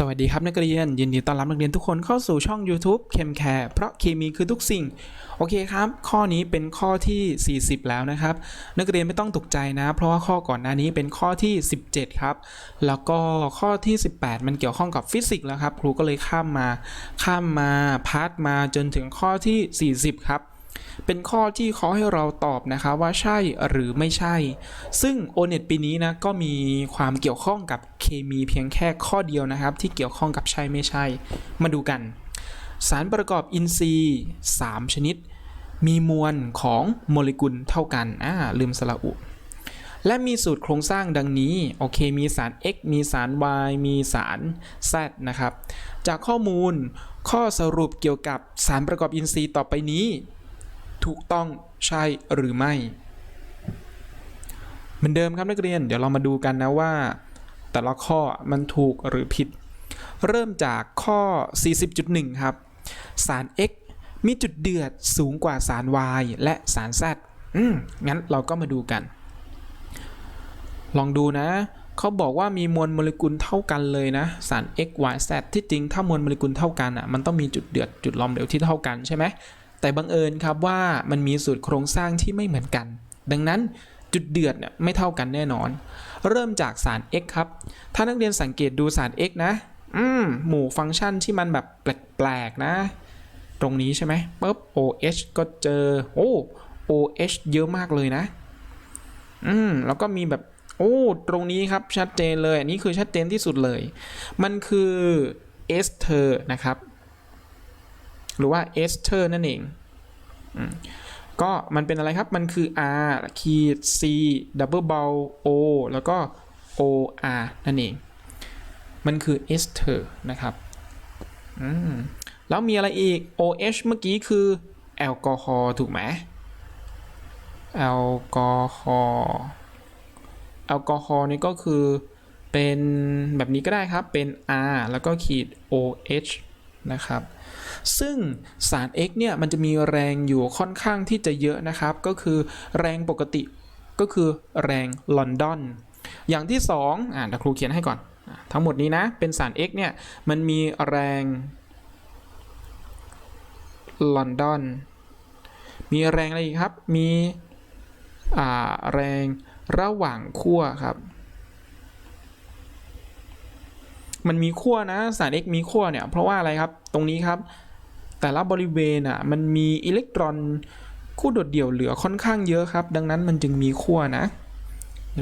สวัสดีครับนักเรียน ยินดีต้อนรับนักเรียนทุกคนเข้าสู่ช่อง YouTube เคมแคร์เพราะเคมีคือทุกสิ่ง โอเคครับ ข้อนี้เป็นข้อที่ 40 แล้วนะครับ นักเรียนไม่ต้องตกใจนะ เพราะว่าข้อก่อนหน้านี้เป็นข้อที่ 17 ครับ แล้วก็ข้อที่ 18 มันเกี่ยวข้องกับฟิสิกส์แล้วครับ ครูก็เลยข้ามมา ข้ามมาพาร์ทมาจนถึงข้อที่ 40 ครับ เป็นข้อที่เขาให้เราตอบนะคะว่าใช่หรือไม่ใช่ ซึ่ง o n e t ปีนี้นะก็มีความเกี่ยวข้องกับเคมีเพียงแค่ข้อเดียวนะครับ ที่เกี่ยวข้องกับใช่ไม่ใช่ มาดูกัน สารประกอบอินทรีย์ 3 ชนิด มีมวลของโมเลกุลเท่ากันอ่าลืมสระอุและมีสูตรโครงสร้างดังนี้ โอเค มีสาร X มีสาร Y มีสาร Z นะครับ จากข้อมูลข้อสรุปเกี่ยวกับสารประกอบอินทรีย์ต่อไปนี้ ถูกต้องใช่หรือไม่เหมือนเดิมครับนักเรียนเดี๋ยวเรามาดูกันนะว่า แต่ละข้อมันถูกหรือผิด เริ่มจากข้อ 40.1 ครับ สาร X มีจุดเดือดสูงกว่าสาร Y และสาร Z อืมงั้นเราก็มาดูกัน ลองดูนะ เขาบอกว่ามีมวลโมเลกุลเท่ากันเลยนะ สาร X Y Z ที่จริงถ้ามวลโมเลกุลเท่ากันอะมันต้องมีจุดเดือดจุดลอมเหลวที่เท่ากันใช่ไหม แต่บังเอิญครับว่ามันมีสูตรโครงสร้างที่ไม่เหมือนกัน ดังนั้นจุดเดือดเนี่ยไม่เท่ากันแน่นอน เริ่มจากสาร x ครับ ถ้านักเรียนสังเกตดูสาร x นะอืมหมู่ฟังก์ชันที่มันแบบแปลกๆนะ ตรงนี้ใช่ไหมปุ๊บ OH ก็เจอ โอ้ OH เยอะมากเลยนะ อืม แล้วก็มีแบบ โอ้ ตรงนี้ครับ ชัดเจนเลย อันนี้คือชัดเจนที่สุดเลย มันคือเอสเทอร์นะครับ หรือว่าเอสเทอร์นั่นเองก็มันเป็นอะไรครับ มันคือ R ขีด C double b o w O แล้วก็ O R นั่นเอง มันคือเอสเทอร์นะครับแล้วมีอะไรอีก OH เมื่อกี้คือแอลกอฮอล์ถูกไหมแอลกอฮอล์แอลกอฮอล์นี่ก็คือเป็นแบบนี้ก็ได้ครับ เป็น R แล้วก็ขีด OH นะครับ ซึ่งสาร X เนี่ยมันจะมีแรงอยู่ค่อนข้างที่จะเยอะนะครับ ก็คือแรงปกติก็คือแรงลอนดอน อย่างที่ 2อ่านครูเขียนให้ก่อน ทั้งหมดนี้นะ เป็นสาร X เนี่ยมันมีแรงลอนดอน มีแรงอะไรอีกครับ มีแรงระหว่างขั้วครับ มันมีขั้วนะสาร X มีขั้วเนี่ยเพราะว่าอะไรครับตรงนี้ครับ แต่ละบริเวณอะมันมีอิเล็กตรอนคู่โดดเดี่ยวเหลือค่อนข้างเยอะครับ ดังนั้นมันจึงมีขั้วนะ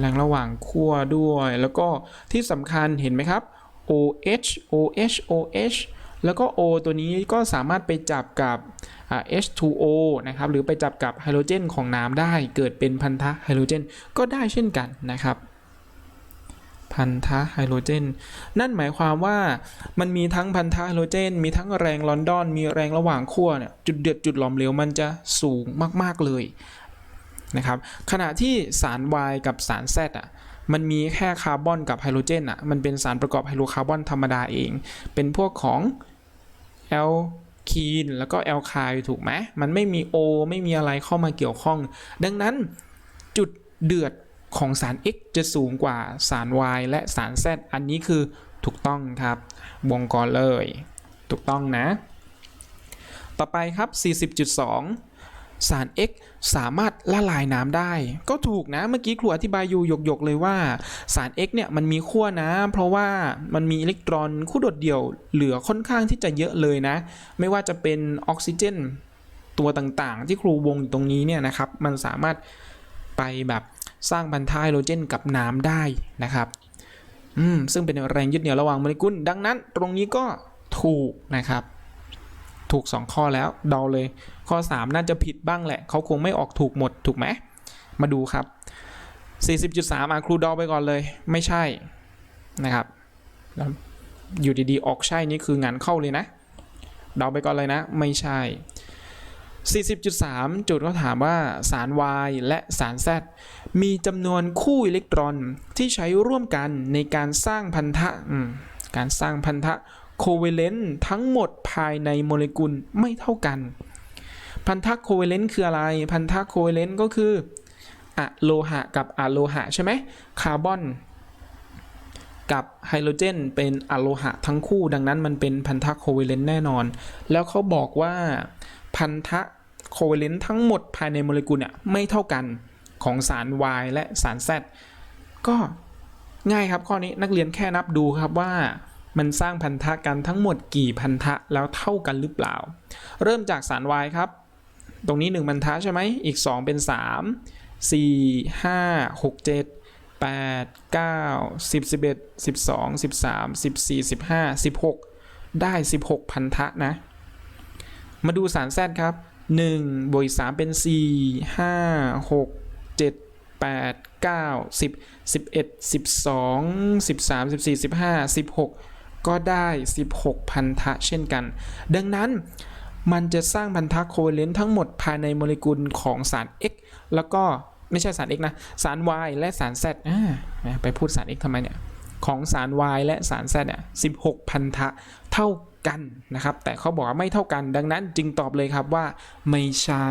แรงระหว่างขั้วด้วย แล้วก็ที่สำคัญเห็นไหมครับ OH OH OH แล้วก็ O ตัวนี้ก็สามารถไปจับกับ H2O นะครับ หรือไปจับกับไฮโดรเจนของน้ำได้ เกิดเป็นพันธะไฮโดรเจนก็ได้เช่นกันนะครับ พันธะไฮโดรเจน นั่นหมายความว่ามันมีทั้งพันธะไฮโดรเจน มีทั้งแรงลอนดอน มีแรงระหว่างขั้วเนี่ยจุดเดือดจุดหลอมเหลวมันจะสูงมาก ๆเลยนะครับขณะที่สาร Y กับสาร Z อะมันมีแค่คาร์บอนกับไฮโดรเจนอะมันเป็นสารประกอบไฮโดรคาร์บอนธรรมดาเอง เป็นพวกของแอลคีนแล้วก็แอลคล์ถูกไหมมันไม่มี O ไม่มีอะไรเข้ามาเกี่ยวข้อง ดังนั้นจุดเดือด ของสาร X จะสูงกว่าสาร Y และสาร Z อันนี้คือถูกต้องครับ วงกรเลย ถูกต้องนะ ต่อไปครับ 40.2 สาร X สามารถละลายน้ำได้ ก็ถูกนะ เมื่อกี้ครูอธิบายอยู่หยกๆเลยว่า สาร X เนี่ยมันมีขั้วนะ เพราะว่ามันมีอิเล็กตรอนคู่โดดเดี่ยวเหลือค่อนข้างที่จะเยอะเลยนะ ไม่ว่าจะเป็นออกซิเจนตัวต่างๆ ที่ครูวงอยู่ตรงนี้เนี่ยนะครับ มันสามารถไปแบบ สร้างพันธะไฮโดรเจนกับน้ำได้นะครับอืมซึ่งเป็นแรงยึดเหนี่ยวระหว่างโมเลกุล ดังนั้นตรงนี้ก็ถูกนะครับ ถูก 2 ข้อแล้วเดาเลย ข้อ 3 น่าจะผิดบ้างแหละ เขาคงไม่ออกถูกหมดถูกไหม มาดูครับ 40.3อะครูเดาไปก่อนเลย ไม่ใช่นะครับอยู่ดีๆ ออกใช่นี่คืองานเข้าเลยนะเดาไปก่อนเลยนะ ไม่ใช่ 40.3 จุดเขาถามว่าสาร Y และสาร Z มีจำนวนคู่อิเล็กตรอนที่ใช้ร่วมกันในการสร้างพันธะการสร้างพันธะโคเวเลนต์ทั้งหมดภายในโมเลกุลไม่เท่ากัน พันธะโคเวเลนต์คืออะไร พันธะโคเวเลนต์ก็คืออะโลหะกับอะโลหะใช่ไหมคาร์บอนกับไฮโดรเจนเป็นอะโลหะทั้งคู่ ดังนั้นมันเป็นพันธะโคเวเลนต์แน่นอน แล้วเขาบอกว่าพันธะ โคเวเลนต์ทั้งหมดภายในโมเลกุลเนี่ยไม่เท่ากันของสาร Y และสาร Z ก็ง่ายครับข้อนี้นักเรียนแค่นับดูครับว่ามันสร้างพันธะกันทั้งหมดกี่พันธะแล้วเท่ากันหรือเปล่า เริ่มจากสาร Y ครับ ตรงนี้ 1 พันธะใช่ไหมอีก 2 เป็น 3 4 5 6 7 8 9 10 11 12 13 14 15 16 ได้ 16 พันธะนะ มาดูสารแซดครับ 1บวกอีก3เป็น 4 5 6 7 8 9 10 11 12 13 14 15 16 ก็ได้ 16 พันธะเช่นกัน ดังนั้นมันจะสร้างพันธะโคเวเลนต์ทั้งหมดภายในโมเลกุลของสาร X แล้วก็ไม่ใช่สาร X นะ สาร Y และสาร Z อ่าไปพูดสาร X ทำไมเนี่ย ของสาร Y และสาร Z เนี่ย16 พันธะเท่ากันนะครับ แต่เขาบอกว่าไม่เท่ากัน ดังนั้นจึงตอบเลยครับว่าไม่ใช่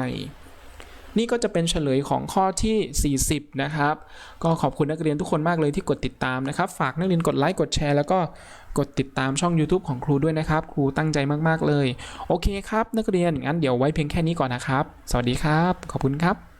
นี่ก็จะเป็นเฉลยของข้อที่ 40 นะครับ ก็ขอบคุณนักเรียนทุกคนมากเลยที่กดติดตามนะครับ ฝากนักเรียนกดไลค์กดแชร์แล้วก็กดติดตามช่อง YouTube ของครูด้วยนะครับ ครูตั้งใจมาก ๆ เลย โอเคครับ นักเรียนงั้นเดี๋ยวไว้เพียงแค่นี้ก่อนนะครับ สวัสดีครับ ขอบคุณครับ